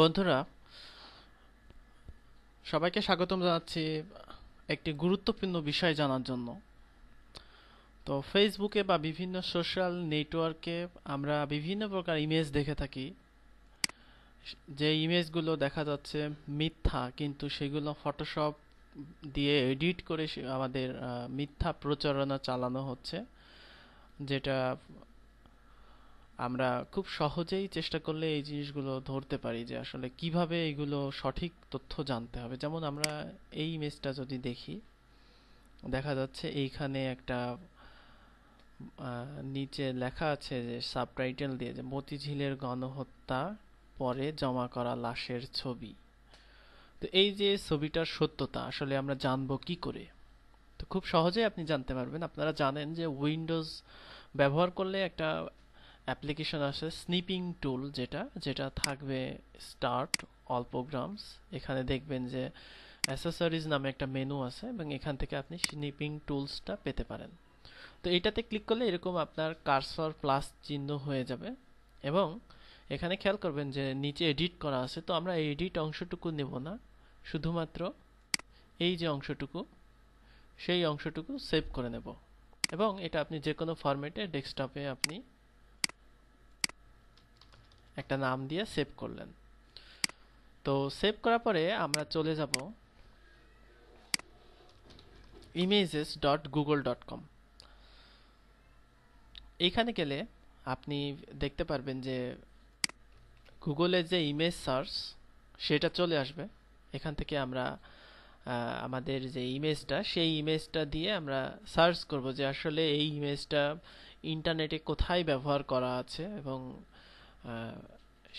বন্ধুরা, সবাইকে স্বাগতম জানাচ্ছি একটি গুরুত্বপূর্ণ বিষয় জানার জন্য। তো ফেসবুকে বা বিভিন্ন সোশ্যাল নেটওয়ার্কে আমরা বিভিন্ন প্রকার ইমেজ দেখে থাকি। যে ইমেজগুলো দেখা যাচ্ছে মিথ্যা, কিন্তু সেগুলো ফটোশপ দিয়ে এডিট করে আমাদের মিথ্যা প্রচারণা চালানো হচ্ছে, যেটা আমরা খুব সহজেই চেষ্টা করলে এই জিনিসগুলো ধরতে পারি যে আসলে কীভাবে এগুলো সঠিক তথ্য জানতে হবে। যেমন আমরা এই ইমেজটা যদি দেখি, দেখা যাচ্ছে এইখানে একটা নিচে লেখা আছে যে সাবটাইটেল দিয়ে যে মতিঝিলের গণহত্যা পরে জমা করা লাশের ছবি। তো এই যে ছবিটার সত্যতা, আসলে আমরা জানব কি করে? তো খুব সহজেই আপনি জানতে পারবেন। আপনারা জানেন যে উইন্ডোজ ব্যবহার করলে একটা অ্যাপ্লিকেশন আছে স্নিপিং টুল যেটা যেটা থাকবে স্টার্ট অল প্রোগ্রামস এখানে দেখবেন যে অ্যাসেসরিজ নামে একটা মেনু আছে এবং এখান থেকে আপনি স্নিপিং টুলসটা পেতে পারেন। তো এটাতে ক্লিক করলে এরকম আপনার কার্সর প্লাস চিহ্ন হয়ে যাবে এবং এখানে খেয়াল করবেন যে নিচে এডিট করা আছে, তো আমরা এই এডিট অংশটুকু নেব না। শুধুমাত্র এই যে অংশটুকু, সেই অংশটুকু সেভ করে নেব। এবং এটা আপনি যে কোনো ফরম্যাটে ডেস্কটপে আপনি একটা নাম দিয়ে সেভ করলেন। তো সেভ করার পরে আমরা চলে যাব images dot Google dot com এইখানে গেলে আপনি দেখতে পারবেন যে গুগলে যে ইমেজ সার্চ সেটা চলে আসবে। এখান থেকে আমরা আমাদের যে ইমেজটা সেই ইমেজটা দিয়ে আমরা সার্চ করব যে আসলে এই ইমেজটা ইন্টারনেটে কোথায় ব্যবহার করা আছে এবং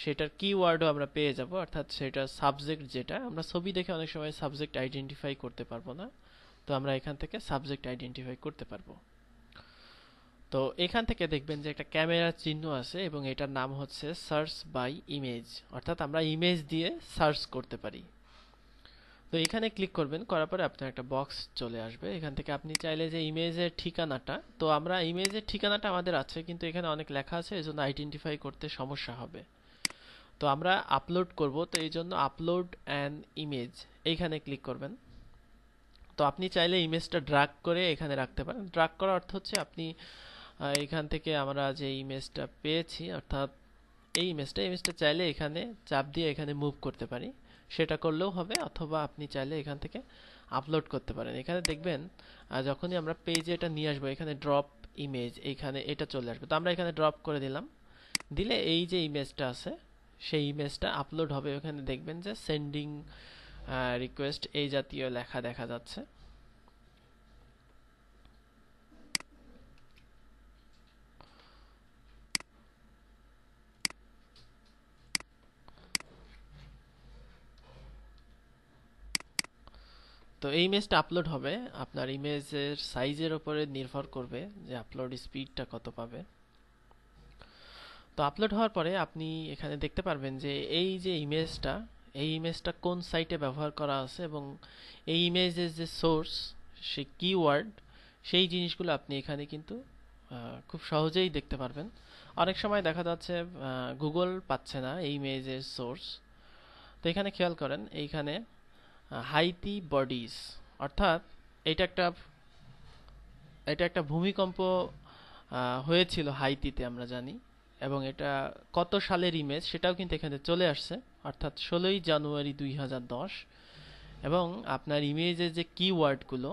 সেটার কিওয়ার্ডও আমরা পেয়ে যাব, অর্থাৎ সেটার সাবজেক্ট যেটা, আমরা ছবি দেখে অনেক সময় সাবজেক্ট আইডেন্টিফাই করতে পারব না, তো আমরা এখান থেকে সাবজেক্ট আইডেন্টিফাই করতে পারব। তো এখান থেকে দেখবেন যে একটা ক্যামেরার চিহ্ন আছে এবং এটার নাম হচ্ছে সার্চ বাই ইমেজ অর্থাৎ আমরা ইমেজ দিয়ে সার্চ করতে পারি। তো এখানে ক্লিক করবেন, করার পরে আপনার একটা বক্স চলে আসবে। এখান থেকে আপনি চাইলে যে ইমেজের ঠিকানাটা, তো আমরা ইমেজের ঠিকানাটা আমাদের আছে, কিন্তু এখানে অনেক লেখা আছে এই জন্য আইডেন্টিফাই করতে সমস্যা হবে। তো আমরা আপলোড করব, তো এই জন্য আপলোড অ্যান ইমেজ এইখানে ক্লিক করবেন। তো আপনি চাইলে ইমেজটা ড্রাগ করে এখানে রাখতে পারেন। ড্রাগ করার অর্থ হচ্ছে আপনি এখান থেকে আমরা যে ইমেজটা পেয়েছি, অর্থাৎ এই ইমেজটা ইমেজটা চাইলে এখানে চাপ দিয়ে এখানে মুভ করতে পারি। সেটা করলেও হবে, অথবা আপনি চাইলে এখান থেকে আপলোড করতে পারেন। এখানে দেখবেন যখনই আমরা পেজে এটা নিয়ে আসব, এখানে ড্রপ ইমেজ এখানে এটা চলে আসবে। তো আমরা এখানে ড্রপ করে দিলাম। দিলে এই যে ইমেজটা আছে, সেই ইমেজটা আপলোড হবে। ওখানে দেখবেন যে সেন্ডিং রিকোয়েস্ট এই জাতীয় লেখা দেখা যাচ্ছে। তো এই ইমেজটা আপলোড হবে। আপনার ইমেজের সাইজের উপরে নির্ভর করবে যে আপলোড স্পিডটা কত পাবে। তো আপলোড হওয়ার পরে আপনি এখানে দেখতে পারবেন যে এই যে ইমেজটা এই ইমেজটা কোন সাইটে ব্যবহার করা আছে এবং এই ইমেজের যে সোর্স সে কিওয়ার্ড সেই জিনিসগুলো আপনি এখানে কিন্তু খুব সহজেই দেখতে পারবেন। অনেক সময় দেখা যাচ্ছে গুগল পাচ্ছে না এই ইমেজের সোর্স তো এখানে খেয়াল করেন, এইখানে হাইতি বডিজ, অর্থাৎ এটা একটা এটা একটা ভূমিকম্প হয়েছিল হাইতিতে আমরা জানি, এবং এটা কত সালের ইমেজ সেটাও কিন্তু এখানে চলে আসছে, অর্থাৎ ষোলোই জানুয়ারি দুই হাজার দশ, এবং আপনার ইমেজের যে কিওয়ার্ডগুলো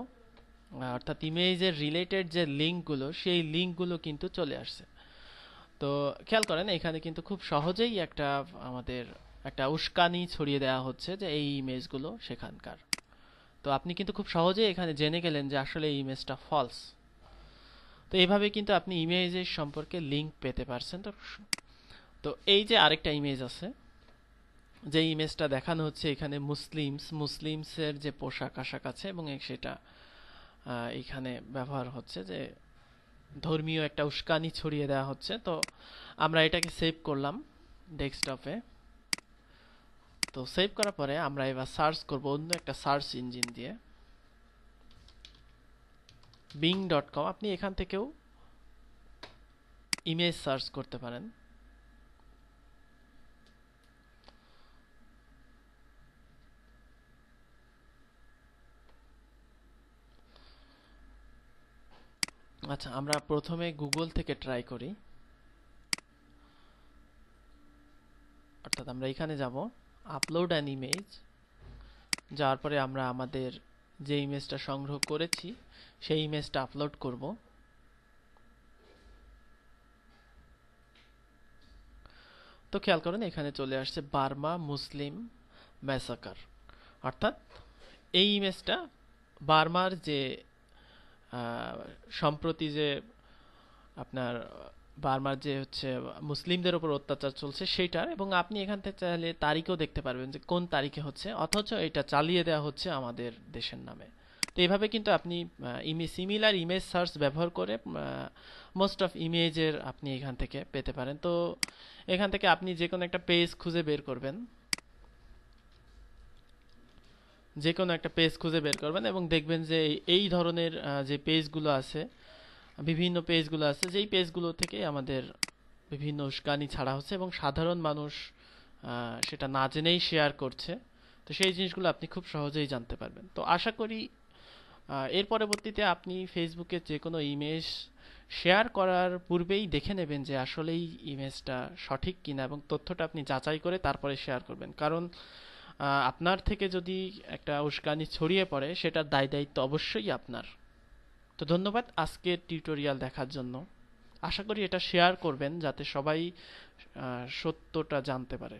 অর্থাৎ ইমেজের রিলেটেড যে লিঙ্কগুলো সেই লিঙ্কগুলো কিন্তু চলে আসছে। তো খেয়াল করেন, এখানে কিন্তু খুব সহজেই একটা আমাদের একটা উস্কানি ছড়িয়ে দেওয়া হচ্ছে যে এই ইমেজগুলো সেখানকার। তো আপনি কিন্তু খুব সহজেই এখানে জেনে গেলেন যে আসলে এই ইমেজটা ফলস তো এইভাবে কিন্তু আপনি ইমেজের সম্পর্কে লিঙ্ক পেতে পারছেন। তো তো এই যে আরেকটা ইমেজ আছে, যে ইমেজটা দেখানো হচ্ছে এখানে মুসলিমস, মুসলিমসের যে পোশাক আশাক আছে এবং সেটা এখানে ব্যবহার হচ্ছে যে ধর্মীয় একটা উস্কানি ছড়িয়ে দেওয়া হচ্ছে। তো আমরা এটাকে সেভ করলাম ডেস্কটপে তো সেভ করার পরে আমরা এবার সার্চ করব অন্য একটা সার্চ ইঞ্জিন দিয়ে। বিং ডট কম আপনি এখান থেকেও ইমেজ সার্চ করতে পারেন। আচ্ছা আমরা প্রথমে গুগল থেকে ট্রাই করি। অর্থাৎ আমরা এখানে যাব। আপলোড অ্যান ইমেজ যাওয়ার পরে আমরা আমাদের যে ইমেজটা সংগ্রহ করেছি, সেই ইমেজটা আপলোড করব। তো খেয়াল করেন, এখানে চলে আসছে বার্মা মুসলিম ম্যাসাকার অর্থাৎ এই ইমেজটা বার্মার যে সম্প্রতি যে আপনার বার্মার যে হচ্ছে মুসলিমদের উপর অত্যাচার চলছে সেইটার, এবং আপনি এখান থেকে চাইলে তারিখও দেখতে পারবেন যে কোন তারিখে হচ্ছে, অথচ এটা চালিয়ে দেওয়া হচ্ছে আমাদের দেশের নামে। তো এইভাবে কিন্তু আপনি ইমে সিমিলার ইমেজ সার্চ ব্যবহার করে মোস্ট অফ ইমেজের আপনি এখান থেকে পেতে পারেন। তো এখান থেকে আপনি যে কোনো একটা পেজ খুঁজে বের করবেন। যে কোনো একটা পেজ খুঁজে বের করবেন এবং দেখবেন যে এই- এই ধরনের যে পেজগুলো আছে বিভিন্ন পেজগুলো আছে, যেই পেজগুলো থেকে আমাদের বিভিন্ন উস্কানি ছাড়া হচ্ছে এবং সাধারণ মানুষ সেটা না জেনেই শেয়ার করছে, তো সেই জিনিসগুলো আপনি খুব সহজেই জানতে পারবেন। তো আশা করি এর পরবর্তীতে আপনি ফেসবুকে যে কোনো ইমেজ শেয়ার করার পূর্বেই দেখে নেবেন যে আসলেই ইমেজটা সঠিক কিনা এবং তথ্যটা আপনি যাচাই করে তারপরে শেয়ার করবেন। কারণ আপনার থেকে যদি একটা উস্কানি ছড়িয়ে পড়ে, সেটার দায় দায়িত্ব অবশ্যই আপনার। তো ধন্যবাদ আজকের টিউটোরিয়াল দেখার জন্য। আশা করি এটা শেয়ার করবেন যাতে সবাই সত্যটা জানতে পারে।